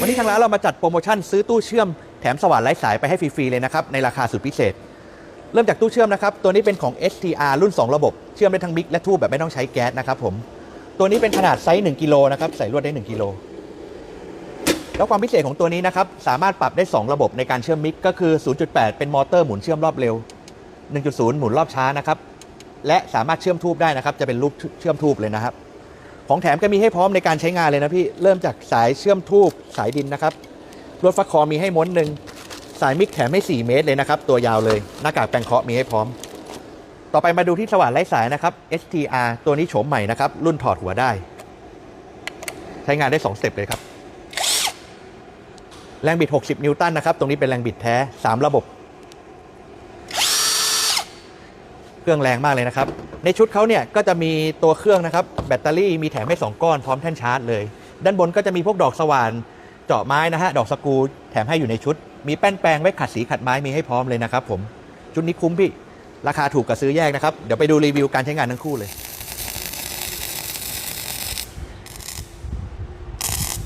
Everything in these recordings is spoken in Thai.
วันนี้ทางร้านเรามาจัดโปรโมชั่นซื้อตู้เชื่อมแถมสว่านไร้สายไปให้ฟรีๆเลยนะครับ ในราคาสุดพิเศษ เริ่มจากตู้เชื่อมนะครับ ตัวนี้เป็นของ STR รุ่น 2 ระบบ เชื่อมได้ทั้งบิ๊กและทูบแบบไม่ต้องใช้แก๊สนะครับผม ตัวนี้เป็นขนาดไซส์1กิโลนะครับใส่ลวดได้ 1กิโลแล้วความพิเศษของตัวนี้นะครับสามารถปรับได้ 2 ระบบในการเชื่อมมิกก็คือ 0.8 เป็นมอเตอร์หมุนเชื่อมรอบเร็ว 1.0 หมุนรอบช้านะครับและสามารถเชื่อมทูบได้นะครับจะเป็นรูปเชื่อมทูบเลยนะครับ ของแถมก็มีให้พร้อมในการใช้งานเลยนะพี่ เริ่มจากสายเชื่อมทูบสายดินนะครับ รถฟักคอมีให้ม้วนหนึ่งสายมิกแถมให้ 4 เมตรเลยนะครับ ตัวยาวเลย หน้ากากแปลงเคาะมีให้พร้อม ต่อไปมาดูที่สว่านไร้สายนะครับ STR ตัวนี้โฉมใหม่นะครับ รุ่นถอดหัวได้ ใช้งานได้ 2 สเต็ปเลยครับ แรงบิด 60 นิวตันนะครับ ตรงนี้เป็นแรงบิดแท้ 3 ระบบ เครื่องแรงมากเลยนะครับ ในชุดเขาเนี่ยก็จะมีตัวเครื่องนะครับ แบตเตอรี่มีแถมให้ 2 ก้อนพร้อมแท่นชาร์จเลย ด้านบนก็จะมีพวกดอกสว่านเจาะไม้นะฮะ ดอกสกูแถมให้อยู่ในชุด มีแป้นแปรงไว้ขัดสีขัดไม้มีให้พร้อมเลยนะครับผม ชุดนี้คุ้มพี่ ราคาถูกกับซื้อแยกนะครับ เดี๋ยวไปดูรีวิวการใช้งานทั้งคู่เลย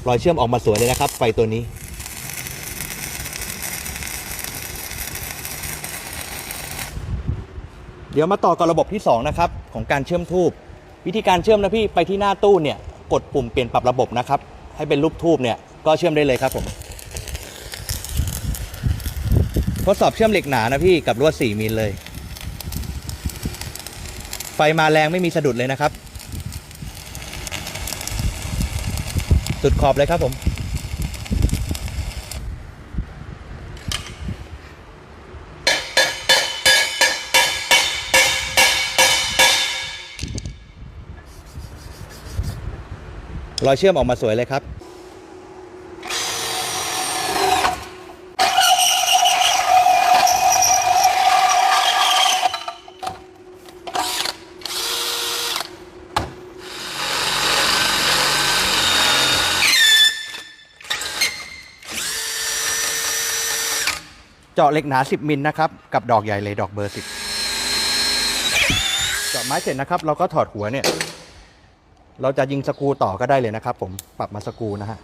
รอยเชื่อมออกมาสวยเลยนะครับ ไฟตัวนี้ เดี๋ยวมาต่อกับระบบที่2นะครับของการเชื่อมทูบวิธีการเชื่อมนะพี่ไปที่หน้าตู้เนี่ยกดปุ่มเปลี่ยนปรับระบบนะครับให้เป็นรูปทูบเนี่ยก็เชื่อมได้เลยครับผมทดสอบเชื่อมเหล็กหนานะพี่กับลวด 4มิลเลย ไฟมาแรงไม่มีสะดุดเลยนะครับ สุดขอบเลยครับผม รอยเชื่อมออกมาสวยเลยครับ เจาะเหล็กหนา 10 มิลนะครับ กับดอกใหญ่เลยดอกเบอร์ 10 เจาะไม้เสร็จนะครับ เราก็ถอดหัวเนี่ย เราจะยิงสกรูต่อก็ได้เลยนะครับผมปรับมาสกรูนะฮะ